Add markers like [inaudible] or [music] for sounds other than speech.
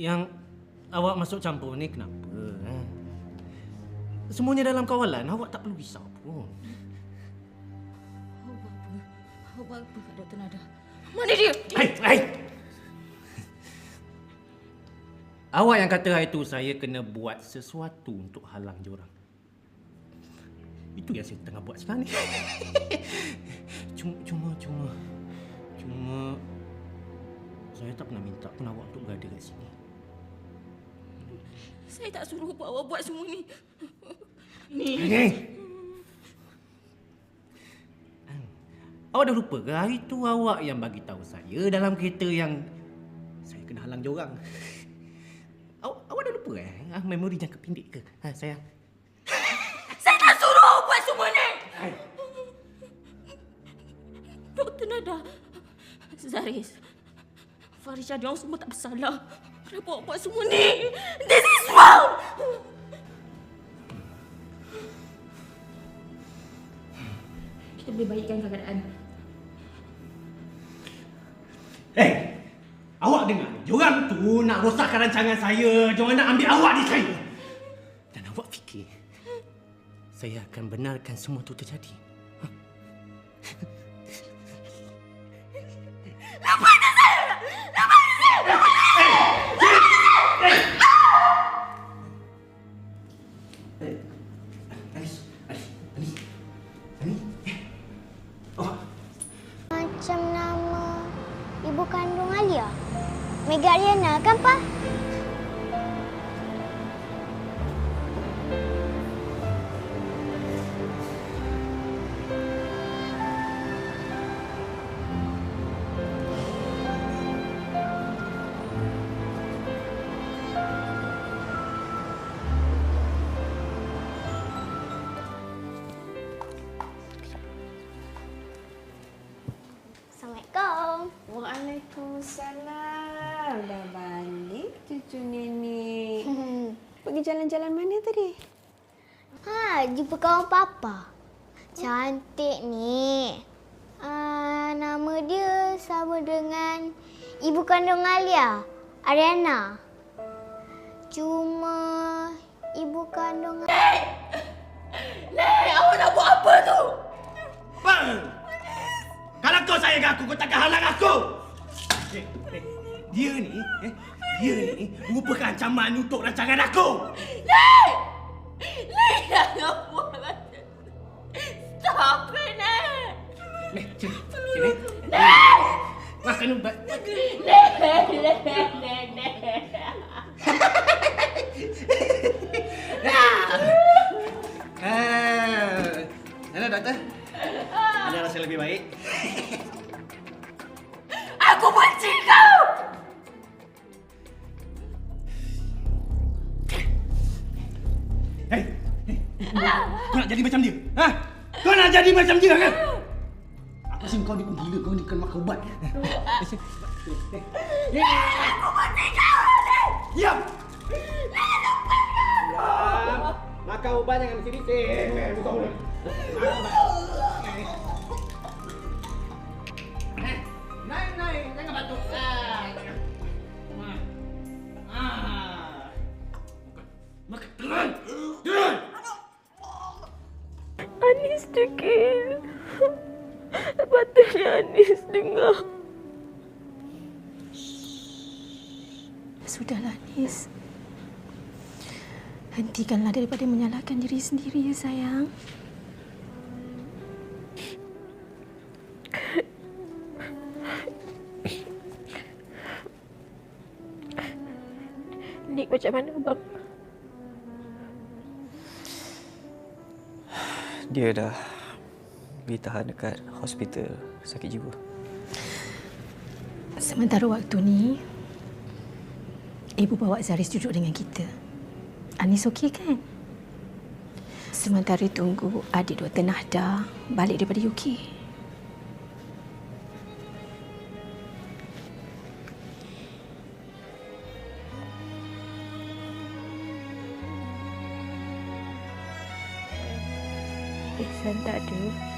Yang awak masuk campur ni kenapa? eh? Semuanya dalam kawalan, awak tak perlu risau pun. Awak apa? Awak apa kat Dr. Nada? Mana dia? Hai, hai. Awak yang kata hari tu saya kena buat sesuatu untuk halang diorang. Itu yang saya tengah buat sekarang ni. [laughs] cuma, cuma, cuma, cuma saya tak pernah minta pun awak untuk berada kat sini. Saya tak suruh awak buat semua ni. Ni. Eh. Awak dah lupa ke hari tu awak yang bagi tahu saya dalam kereta yang saya kena halang diorang. Awak, awak dah lupa eh? Ah, memori jangka pendek ke? Ha, sayang. Saya tak suruh awak buat semua ni. Dr. Nada. Zaris. Farisha dia orang semua tak bersalah. Kenapa awak buat semua ni? This is wrong. Kita boleh baikkan keadaan. Eh, awak dengar? Diorang tu nak rosakkan rancangan saya. Diorang nak ambil awak di saya. Dan awak fikir saya akan benarkan semua tu terjadi? Mega Ariana kan, Pa? Assalamualaikum. Waalaikumsalam. Dah balik cucu nenek. Pergi jalan-jalan mana tadi? Ha, jumpa kawan papa. Cantik ni. Uh, nama dia sama dengan ibu kandung Alia, Ariana. Cuma ibu kandung Nek, awak ni, eh, dia ni merupakan ancaman untuk rancangan aku! Nek! Nek, jangan buat macam tu. Stop it, Nek! Eh, sini, sini. Nek! Makan ubat. Nek, Nek, Nek, Nek, Nek. Ah, mana doktor? Ada rasa lebih baik? Aku benci kau! Hei, hey, kau nak jadi macam dia? Ha? Kau nak jadi macam dia kan? Aku rasa kau ni pun gila, kau ni kena makan ubat. Aku benci kau, Nek! Diam! Makan ubat jangan bising-bising. Eh, buka mulut. Makan ubat. Degil. Patutnya Anis dengar. Sudahlah, Anis. Hentikanlah daripada menyalahkan diri sendiri, ya sayang. Nik macam mana, Bang? Dia dah ditahan dekat hospital sakit jiwa. Sementara waktu ni, Ibu bawa Zaris duduk dengan kita. Anis okey kan? Sementara tunggu adik Dr. Nahda balik daripada UK. Ihsan tak ada.